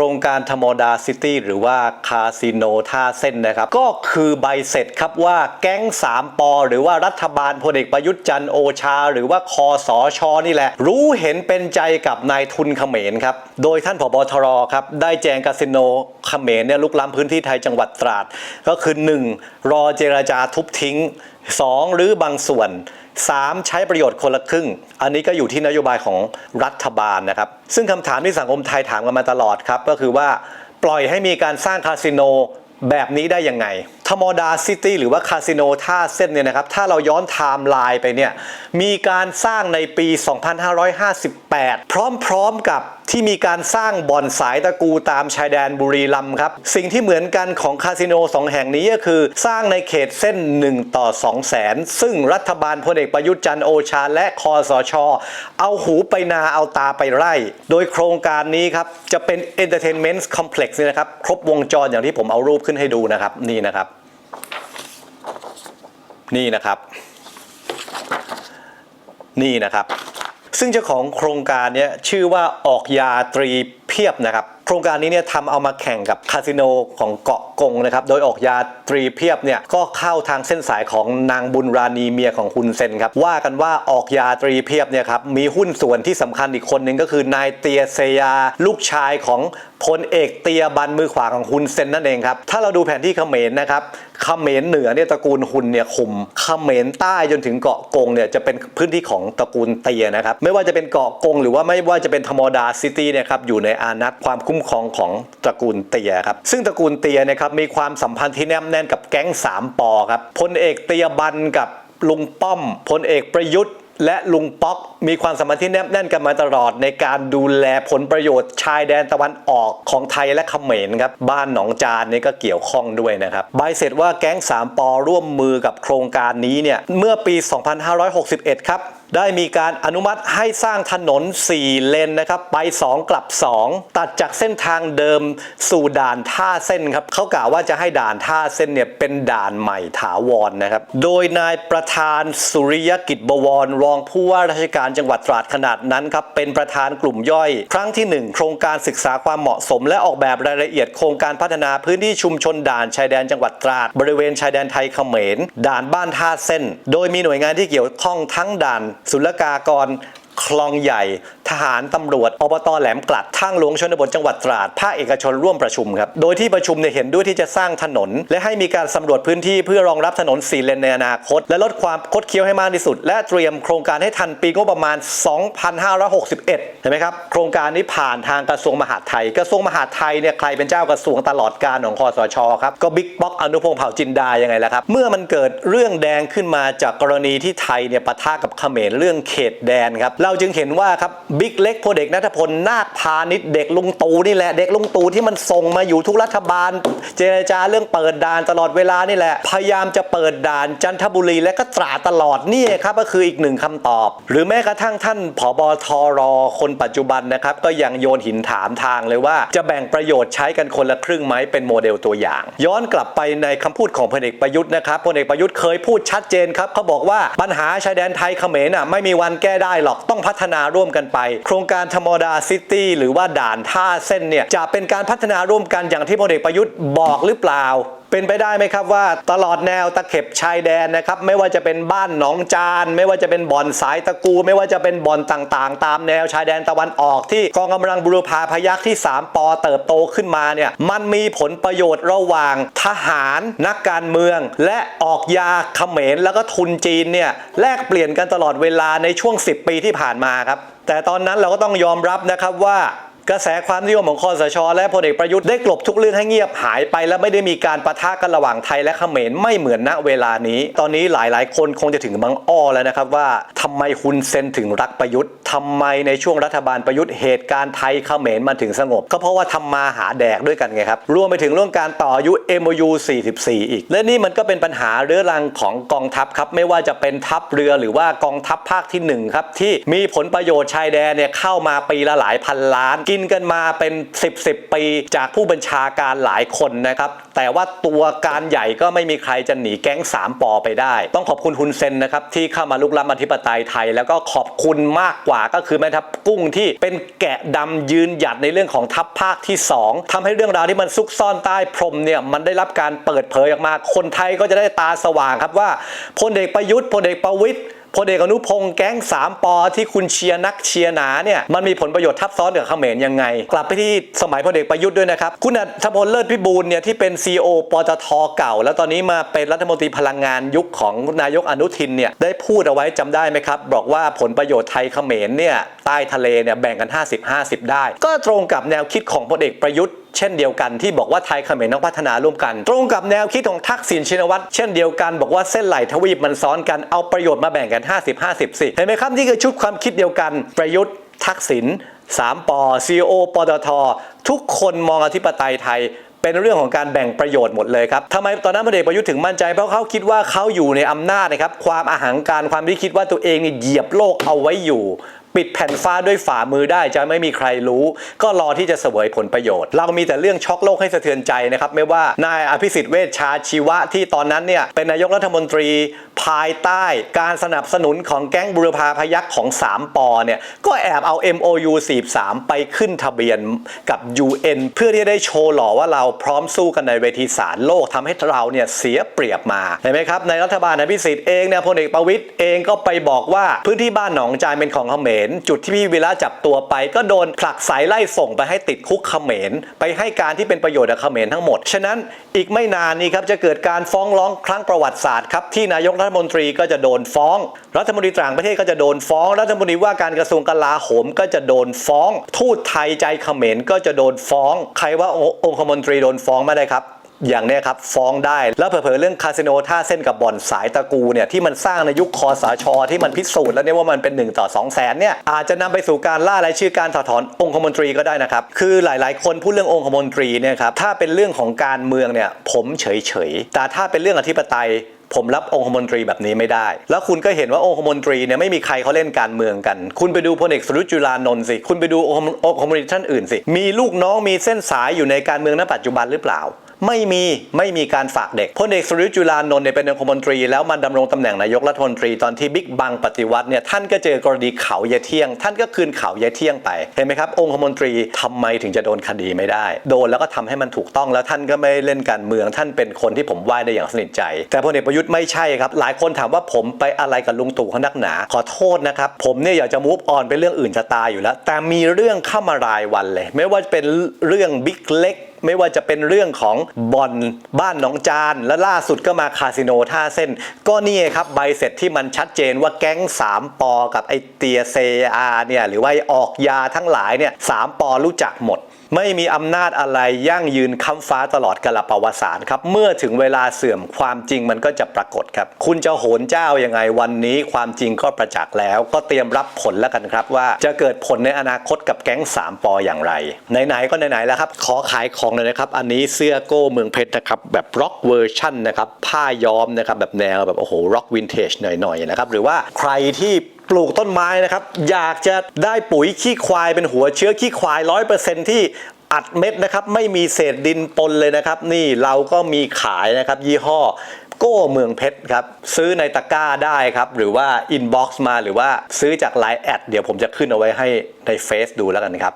ครงการธรรมดาซิตี้หรือว่าคาสิโนท่าเส้นนะครับ ก็คือใบเสร็จครับว่าแก๊ง 3ปอหรือว่ารัฐบาลพลเอกประยุทธ์จันโอชา หรือว่าคอสอชอนี่แหละ รู้เห็นเป็นใจกับนายทุนเขมรครับ โดยท่านผบทรครับ ได้แจงคาสิโนเขมรเนี่ยลุกล้ำพื้นที่ไทยจังหวัดตราด ก็คือ 1. รอเจราจาทุบทิ้ง 2. หรือบางส่วน 3. ใช้ประโยชน์คนละครึ่ง อันนี้ก็อยู่ที่นโยบายของรัฐบาลนะครับ ซึ่งคำถามที่สังคมไทยถามกันมาตลอดครับ ก็คือว่าปล่อยให้มีการสร้างคาสิโนแบบนี้ได้ยังไง ธรรมดาซิตี้หรือว่าคาสิโนท่าเส้นเนี่ยนะครับ ถ้าเราย้อนไทม์ไลน์ไปเนี่ย มีการสร้างในปี 2558 พร้อมๆกับที่มีการสร้างบ่อนสายตะกูตามชายแดนบุรีรัมย์ครับ สิ่งที่เหมือนกันของคาสิโนสองแห่งนี้ก็คือสร้างในเขตเส้น 1 ต่อ 2 แสน ซึ่งรัฐบาลพลเอกประยุทธ์จันโอชาและคอสช เอาหูไปนาเอาตาไปไร่ โดยโครงการนี้ครับ จะเป็น Entertainment Complex นี่นะครับ ครบวงจรอย่างที่ผมเอารูปขึ้นให้ดูนะครับ นี่นะครับ นี่นะครับ นี่นะครับ ซึ่งเจ้าของโครงการนี้ชื่อว่าออกยาตรีเพียบนะครับ ครงการนี้เนี่ยทำเอามาแข่งกับคาสิโนของเกาะกงนะครับ โดยออกยาตรีเพียบเนี่ยก็เข้าทางเส้นสายของนางบุญราณีเมียของคุณเซนครับ ว่ากันว่าออกยาตรีเพียบเนี่ยครับมีหุ้นส่วนที่สำคัญอีกคนหนึ่งก็คือนายเตียเซยา ลูกชายของพลเอกเตียบันมือขวาของฮุนเซนนั่นเองครับ ถ้าเราดูแผนที่เขมรนะครับเขมรเหนือเนี่ยตระกูลฮุนเนี่ยคุมเขมรใต้จนถึงเกาะกงเนี่ยจะเป็นพื้นที่ของตระกูลเตียนะครับไม่ว่าจะเป็นเกาะกง หรือว่าไม่ว่าจะเป็นธรรมดาซิตี้เนี่ยครับอยู่ในอานัตความคุ้มครองของตระกูลเตียครับ ซึ่งตระกูลเตียนะครับมีความสัมพันธ์ที่แนบแน่นกับแก๊งสามปอครับพลเอกเตียบันกับลุงป้อมพลเอกประยุทธ์ และลุงป๊อกมีความสัมพันธ์ที่แนบแน่นกันมาตลอดในการดูแลผลประโยชน์ชายแดนตะวันออกของไทยและเขมรครับบ้านหนองจานนี่ก็เกี่ยวข้องด้วยนะครับใบเสร็จว่าแก๊ง 3ปอร่วมมือกับโครงการนี้เนี่ยเมื่อปี 2561 ครับได้มีการอนุมัติให้สร้างถนน 4 เลนนะครับ ไป 2 กลับ 2 ตัดจากเส้นทางเดิมสู่ด่านท่าเส้นครับเขากล่าวว่าจะให้ด่านท่าเส้นเนี่ยเป็นด่านใหม่ถาวรนะครับ โดยนายประธานสุริยกิจบวรรองผู้ว่าราชการจังหวัดตราดขนาดนั้นครับเป็นประธานกลุ่มย่อย ครั้งที่ 1 โครงการศึกษาความเหมาะสม และออกแบบรายละเอียดโครงการพัฒนาพื้นที่ชุมชนด่านชายแดนจังหวัดตราด บริเวณชายแดนไทยเขมร ด่านบ้านท่าเส้น โดยมีหน่วยงานที่เกี่ยวข้องทั้งด่านศุลกากร คลองใหญ่ ทหารตำรวจอบตแหลมกลัดทางหลวงชนบทจังหวัดตราดภาคเอกชนร่วมประชุมครับโดยที่ประชุมเนี่ยเห็นด้วยที่จะสร้างถนน และให้มีการสำรวจพื้นที่เพื่อรองรับถนนสี่เลนในอนาคต และลดความคดเคี้ยวให้มากที่สุด และเตรียมโครงการให้ทันปีงบประมาณ 2561เห็นไหมครับโครงการนี้ผ่านทางกระทรวงมหาดไทย กระทรวงมหาดไทยเนี่ยใครเป็นเจ้ากระทรวงตลอดการของคอสชครับก็บิ๊กป๊อกอนุพงษ์เผ่าจินดายังไงล่ะครับเมื่อมันเกิดเรื่องแดงขึ้นมาจากกรณีที่ไทยเนี่ยปะทะกับเขมรเรื่องเขตแดนครับเราจึงเห็นว่าครับบิ๊กเล็กพลเอกนัทพลนาคพาณิชย์เด็กลุงตูนี่แหละเด็กลุงตูที่มันส่งมาอยู่ทุกรัฐบาล เจรจาเรื่องเปิดด่านตลอดเวลานี่แหละ พยายามจะเปิดด่านจันทบุรีและก็ตราตลอดนี่ครับก็คืออีกหนึ่งคำตอบ หรือแม้กระทั่งท่านผบทรคนปัจจุบันนะครับก็ยังโยนหินถามทางเลยว่า จะแบ่งประโยชน์ใช้กันคนละครึ่งไหมเป็นโมเดลตัวอย่าง ย้อนกลับไปในคำพูดของพลเอกประยุทธ์นะครับพลเอกประยุทธ์เคยพูดชัดเจนครับเขาบอกว่าปัญหาชายแดนไทยเขมรน่ะไม่มีวันแก้ได้หรอกต้องพัฒนาร่วมกันไป โครงการธรรมดาซิตี้หรือว่าด่านท่าเส้นเนี่ยจะเป็นการพัฒนาร่วมกันอย่างที่พลเอกประยุทธ์บอกหรือเปล่า เป็นไปได้ไหมครับว่าตลอดแนวตะเข็บชายแดนนะครับไม่ว่าจะเป็นบ้านหนองจาน ไม่ว่าจะเป็นบ่อนสายตะกู ไม่ว่าจะเป็นบ่อนต่างๆ ตามแนวชายแดนตะวันออกที่กองกำลังบุรพาพยัคฆ์ที่ 3 ปอเติบโตขึ้นมาเนี่ยมันมีผลประโยชน์ระหว่างทหารนักการเมือง และออกยาเขมรแล้วก็ทุนจีนเนี่ยแลกเปลี่ยนกันตลอดเวลาในช่วง 10 ปีที่ผ่านมาครับแต่ตอนนั้นเราก็ต้องยอมรับนะครับว่า กระแสความนิยมของคอสช และพลเอกประยุทธ์ได้กลบทุกเรื่องให้เงียบหายไป และไม่ได้มีการประทะกันระหว่างไทยและเขมรไม่เหมือนณเวลานี้ ตอนนี้หลายๆ คนคงจะถึงบางอ้อแล้วนะครับว่าทำไมฮุนเซนถึงรักประยุทธ์ทำไมในช่วงรัฐบาลประยุทธ์เหตุการณ์ไทยเขมรมันถึงสงบ ก็เพราะว่าทำมาหาแดกด้วยกันไงครับรวมไปถึงเรื่องการต่ออายุ MOU 44 อีก และนี่มันก็เป็นปัญหาเรื้อรังของกองทัพครับไม่ว่าจะเป็นทัพเรือหรือว่ากองทัพภาคที่หนึ่งครับที่มีผลประโยชน์ชายแดนเนี่ยเข้ามาปีละหลายพันล้านกินนกันมาเป็น 10 10ปีจากผู้บัญชาการหลายคนนะครับ แต่ว่าตัวการใหญ่ก็ไม่มีใครจะหนีแก๊ง3ปอไปได้ ต้องขอบคุณฮุนเซนนะครับที่เข้ามาลุกล้ำอธิปไตยไทย แล้วก็ขอบคุณมากกว่าก็คือแม่ทัพกุ้งที่เป็นแกะดำยืนหยัดในเรื่องของทัพภาคที่ 2ทำให้เรื่องราวที่มันซุกซ่อนใต้พรมเนี่ยมันได้รับการเปิดเผยออกมาคนไทยก็จะได้ตาสว่างครับว่าพลเอกประยุทธ์พลเอกประวิตย พลเอกอนุพงศ์แก๊ง3ปอที่คุณเชียร์นักเชียร์หนาเนี่ยมันมีผลประโยชน์ทับซ้อนกับเขมรยังไง กลับไปที่สมัยพลเอกประยุทธ์ด้วยนะครับ คุณอัธพลเลิศพิบูลเนี่ยที่เป็น CEO ปตทเก่า แล้วตอนนี้มาเป็นรัฐมนตรีพลังงานยุคของนายกอนุทินเนี่ยได้พูดเอาไว้จำได้ไหมครับ บอกว่าผลประโยชน์ไทยเขมรเนี่ยใต้ทะเลเนี่ยแบ่งกัน 50-50 ได้ ก็ตรงกับแนวคิดของพลเอกประยุทธ์ เช่นเดียวกันที่บอกว่าไทยเขมรต้องพัฒนาร่วมกัน ตรงกับแนวคิดของทักษิณชินวัตรเช่นเดียวกันบอกว่าเส้นไหลทวีปมันซ้อนกันเอาประโยชน์มาแบ่งกัน 50 50สิเห็นไหมครับนี่คือชุดความคิดเดียวกันประยุทธ์ทักษิณ3ปอ CEO ปตททุกคนมองอธิปไตยไทยเป็นเรื่องของการแบ่งประโยชน์หมดเลยครับทำไมตอนนั้นพลเอกประยุทธ์ถึงมั่นใจ เพราะเขาคิดว่าเขาอยู่ในอำนาจนะครับ ความอาหังการความที่คิดว่าตัวเองเนี่ยเหยียบโลกเอาไว้อยู่ปิดแผ่นฟ้าด้วยฝ่ามือได้จะไม่มีใครรู้ ก็รอที่จะเสวยผลประโยชน์ เรามีแต่เรื่องช็อกโลกให้สะเทือนใจนะครับ ไม่ว่านายอภิสิทธิ์เวชชาชีวะที่ตอนนั้นเนี่ยเป็นนายกรัฐมนตรีภายใต้การสนับสนุนของแก๊งบุรพาพยักษ์ของ 3 ปอเนี่ยก็แอบเอา MOU 43 ไปขึ้นทะเบียนกับ UN เพื่อที่จะได้โชว์หล่อว่าเราพร้อมสู้กันในเวทีศาลโลกทำให้เราเนี่ยเสียเปรียบมาเห็นไหมครับในรัฐบาลอภิสิทธิ์เองเนี่ยพลเอกประวิตยเองก็ไปบอกว่าพื้นที่บ้านหนองจานเป็นของเขมรจุดที่พี่วิระจับตัวไป ก็โดนผลักสายไล่ส่งไปให้ติดคุกเขมร ไปให้การที่เป็นประโยชน์กับเขมรทั้งหมด ฉะนั้นอีกไม่นานนี้ครับจะเกิดการฟ้องร้องครั้งประวัติศาสตร์ครับที่นายกรัฐมนตรีก็จะโดนฟ้อง รัฐมนตรีต่างประเทศก็จะโดนฟ้อง รัฐมนตรีว่าการกระทรวงกลาโหมก็จะโดนฟ้อง ทูตไทยใจเขมรก็จะโดนฟ้อง ใครว่าองคมนตรีโดนฟ้องไม่ได้ครับ อย่างเนี้ยครับฟ้องได้ แล้วเผลอๆเรื่องคาสิโนท่าเส้นกับบ่อนสายตะกูเนี่ยที่มันสร้างในยุคคอสช ที่มันพิสูจน์แล้วเนี่ยว่ามันเป็น 1 ต่อ 2 0 0แสนเนี่ยอาจจะนำไปสู่การล่ารายชื่อการถอดถอนองคมนตรีก็ได้นะครับ คือหลายๆ คนพูดเรื่ององคมนตรีเนี่ยครับถ้าเป็นเรื่องของการเมืองเนี่ยผมเฉยๆแต่ถ้าเป็นเรื่องอธิปไตยผมรับองคมนตรีแบบนี้ไม่ได้ แล้วคุณก็เห็นว่าองคมนตรีเนี่ยไม่มีใครเขาเล่นการเมืองกัน คุณไปดูพลเอกสุรุจุลานนท์สิ คุณไปดูองคมองคมนตรีท่านอื่นสิ มีลูกน้องมีเส้นสายอยู่ในการเมืองณปัจจุบันหรือเปล่า ไม่มีไม่มีการฝากเด็กพลเอกสุริยุจุลานนท์เนี่ยเป็นองคมนตรีแล้วมันดำรงตำแหน่งนายกรัฐมนตรีตอนที่บิ๊กบังปฏิวัติเนี่ยท่านก็เจอกรณีเขาเยายเที่ยง ท่านก็คืนเขาเยายเที่ยงไปเห็นไหมครับองคมนตรีทำไมถึงจะโดนคดีไม่ได้ โดนแล้วก็ทำให้มันถูกต้องแล้วท่านก็ไม่เล่นการเมือง ท่านเป็นคนที่ผมไหว้ได้อย่างสนิทใจ แต่พลเอกประยุทธ์ไม่ใช่ครับ หลายคนถามว่าผมไปอะไรกับลุงตู่เขานักหนา ขอโทษนะครับ ผมเนี่ยอยากจะมูฟออนไปเรื่องอื่นจะตายอยู่แล้ว แต่มีเรื่องเข้ามารายวันเลย ไม่ว่าจะเป็นเรื่องบิ๊กเล็ก ไม่ว่าจะเป็นเรื่องของบอลบ้านหนองจาน และล่าสุดก็มาคาสิโนท่าเส้น ก็นี่ครับใบเสร็จที่มันชัดเจนว่าแก๊ง 3ปอกับไอเตียเซอาเนี่ยหรือว่าอออกยาทั้งหลายเนี่ยสามปอรู้จักหมด ไม่มีอำนาจอะไรยั่งยืนค้ำฟ้าตลอดกาลประวัติศาสตร์ครับ เมื่อถึงเวลาเสื่อมความจริงมันก็จะปรากฏครับ คุณจะโหนเจ้ายังไงวันนี้ความจริงก็ประจักษ์แล้ว ก็เตรียมรับผลแล้วกันครับว่า จะเกิดผลในอนาคตกับแก๊ง 3 ปออย่างไร ไหนๆก็ไหนๆแล้วครับ ขอขายของเลยนะครับ อันนี้เสื้อโก้เมืองเพชรนะครับแบบร็อกเวอร์ชั่นนะครับผ้าย้อมนะครับแบบแนวแบบโอ้โหร็อกวินเทจหน่อยๆนะครับหรือว่าใครที่ ปลูกต้นไม้นะครับ อยากจะได้ปุ๋ยขี้ควายเป็นหัวเชื้อขี้ควายร้อยเปอร์เซ็นที่อัดเม็ดนะครับ ไม่มีเศษดินปนเลยนะครับ นี่เราก็มีขายนะครับ ยี่ห้อโก้เมืองเพชรครับ ซื้อในตะกร้าได้ครับ หรือว่าอินบ็อกซ์มาหรือว่าซื้อจากไลน์แอดเดี๋ยวผมจะขึ้นเอาไว้ให้ในเฟซดูแล้วกันครับ